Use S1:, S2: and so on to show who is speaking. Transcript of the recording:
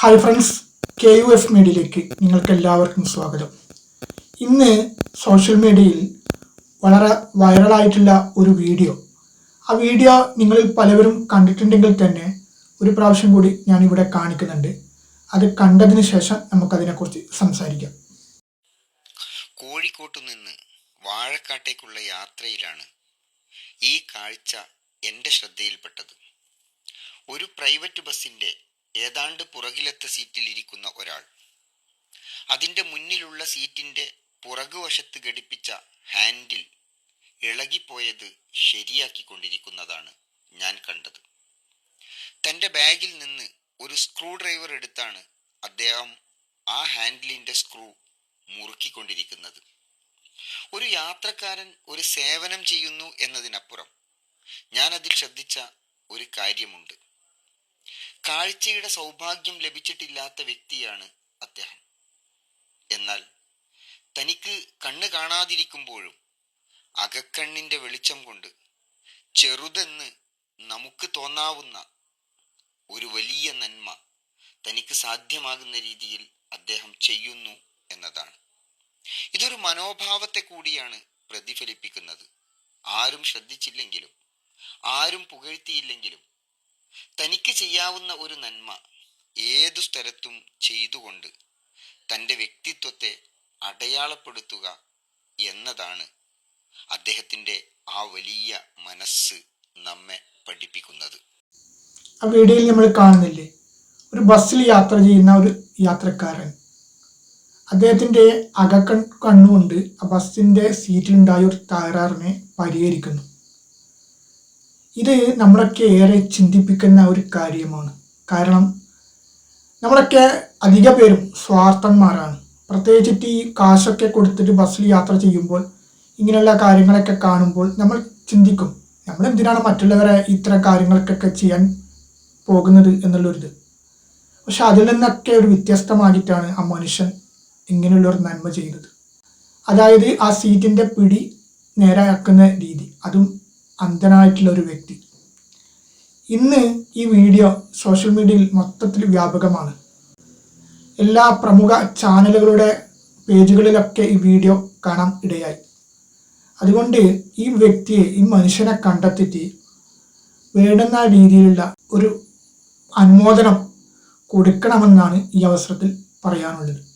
S1: Hi friends K U F മീഡിയയിലേക്ക് നിങ്ങൾക്ക് എല്ലാവർക്കും സ്വാഗതം. ഇന്ന് സോഷ്യൽ മീഡിയയിൽ വളരെ വൈറലായിട്ടുള്ള ഒരു വീഡിയോ ആ വീഡിയോ നിങ്ങളിൽ പലവരും കണ്ടിട്ടുണ്ടെങ്കിൽ തന്നെ ഒരു പ്രാവശ്യം കൂടി ഞാൻ ഇവിടെ കാണിക്കുന്നുണ്ട്. അത് കണ്ടതിന് ശേഷം നമുക്കതിനെക്കുറിച്ച് സംസാരിക്കാം.
S2: കോഴിക്കോട്ടു നിന്ന് വാഴക്കാട്ടേക്കുള്ള യാത്രയിലാണ് ഈ കാഴ്ച എന്റെ ശ്രദ്ധയിൽപ്പെട്ടത്. ഒരു പ്രൈവറ്റ് ബസ്സിന്റെ ഏതാണ്ട് പുറകിലത്തെ സീറ്റിൽ ഇരിക്കുന്ന ഒരാൾ. അതിന്റെ മുന്നിലുള്ള സീറ്റിന്റെ പുറകുവശത്ത് ഘടിപ്പിച്ച ഹാൻഡിൽ ഇളകിപ്പോയത് ശരിയാക്കിക്കൊണ്ടിരിക്കുന്നതാണ് ഞാൻ കണ്ടത്. തന്റെ ബാഗിൽ നിന്ന് ഒരു സ്ക്രൂ ഡ്രൈവർ എടുത്താണ് അദ്ദേഹം ആ ഹാൻഡിലിന്റെ സ്ക്രൂ മുറുക്കിക്കൊണ്ടിരിക്കുന്നത്. ഒരു യാത്രക്കാരൻ ഒരു സേവനം ചെയ്യുന്നു എന്നതിനപ്പുറം ഞാൻ അതിൽ ശ്രദ്ധിച്ച ഒരു കാര്യമുണ്ട്. കാഴ്ചയുടെ സൗഭാഗ്യം ലഭിച്ചിട്ടില്ലാത്ത വ്യക്തിയാണ് അദ്ദേഹം. എന്നാൽ തനിക്ക് കണ്ണ് കാണാതിരിക്കുമ്പോഴും അകക്കണ്ണിന്റെ വെളിച്ചം കൊണ്ട് ചെറുതെന്ന് നമുക്ക് തോന്നാവുന്ന ഒരു വലിയ നന്മ തനിക്ക് സാധ്യമാകുന്ന രീതിയിൽ അദ്ദേഹം ചെയ്യുന്നു എന്നതാണ്. ഇതൊരു മനോഭാവത്തെ കൂടിയാണ് പ്രതിഫലിപ്പിക്കുന്നത്. ആരും ശ്രദ്ധിച്ചില്ലെങ്കിലും ആരും പുകഴ്ത്തിയില്ലെങ്കിലും തനിക്ക് ചെയ്യാവുന്ന ഒരു നന്മ ഏതു സ്ഥലത്തും ചെയ്തുകൊണ്ട് തന്റെ വ്യക്തിത്വത്തെ അടയാളപ്പെടുത്തുക എന്നതാണ് അദ്ദേഹത്തിന്റെ ആ വലിയ മനസ്സ് നമ്മെ പഠിപ്പിക്കുന്നത്.
S1: ആ വീഡിയോയിൽ നമ്മൾ കാണുന്നില്ലേ? ഒരു ബസ്സിൽ യാത്ര ചെയ്യുന്ന ഒരു യാത്രക്കാരൻ. അദ്ദേഹത്തിന്റെ അകക്കൺ കണ്ണുകൊണ്ട് ആ ബസ്സിന്റെ സീറ്റിലുണ്ടായ ഒരു തകരാറിനെ പരിഹരിക്കുന്നു. ഇത് നമ്മളൊക്കെ ഏറെ ചിന്തിപ്പിക്കുന്ന ഒരു കാര്യമാണ്. കാരണം നമ്മളൊക്കെ അധിക പേരും സ്വാർത്ഥന്മാരാണ്. പ്രത്യേകിച്ചിട്ട് ഈ കാശൊക്കെ കൊടുത്തിട്ട് ബസ്സിൽ യാത്ര ചെയ്യുമ്പോൾ ഇങ്ങനെയുള്ള കാര്യങ്ങളൊക്കെ കാണുമ്പോൾ നമ്മൾ ചിന്തിക്കും നമ്മൾ എന്തിനാണ് മറ്റുള്ളവരെ ഇത്തരം കാര്യങ്ങൾക്കൊക്കെ ചെയ്യാൻ പോകുന്നത്? എന്നുള്ളൊരിത്. പക്ഷെ അതിൽ നിന്നൊക്കെ ഒരു വ്യത്യസ്തമായിട്ടാണ് ആ മനുഷ്യൻ ഇങ്ങനെയുള്ള ഒരു നന്മ ചെയ്യുന്നത്. അതായത് ആ സീറ്റിന്റെ പിടി നേരെയാക്കുന്ന രീതി. അതും അന്ധനായിട്ടുള്ള ഒരു വ്യക്തി. ഇന്ന് ഈ വീഡിയോ സോഷ്യൽ മീഡിയയിൽ മൊത്തത്തിൽ വ്യാപകമാണ്. എല്ലാ പ്രമുഖ ചാനലുകളുടെ പേജുകളിലൊക്കെ ഈ വീഡിയോ കാണാൻ ഇടയായി. അതുകൊണ്ട് ഈ വ്യക്തിയെ ഈ മനുഷ്യനെ കണ്ടെത്തിയിട്ട് വേണ്ടുന്ന രീതിയിലുള്ള ഒരു അനുമോദനം കൊടുക്കണമെന്നാണ് ഈ അവസരത്തിൽ പറയാനുള്ളത്.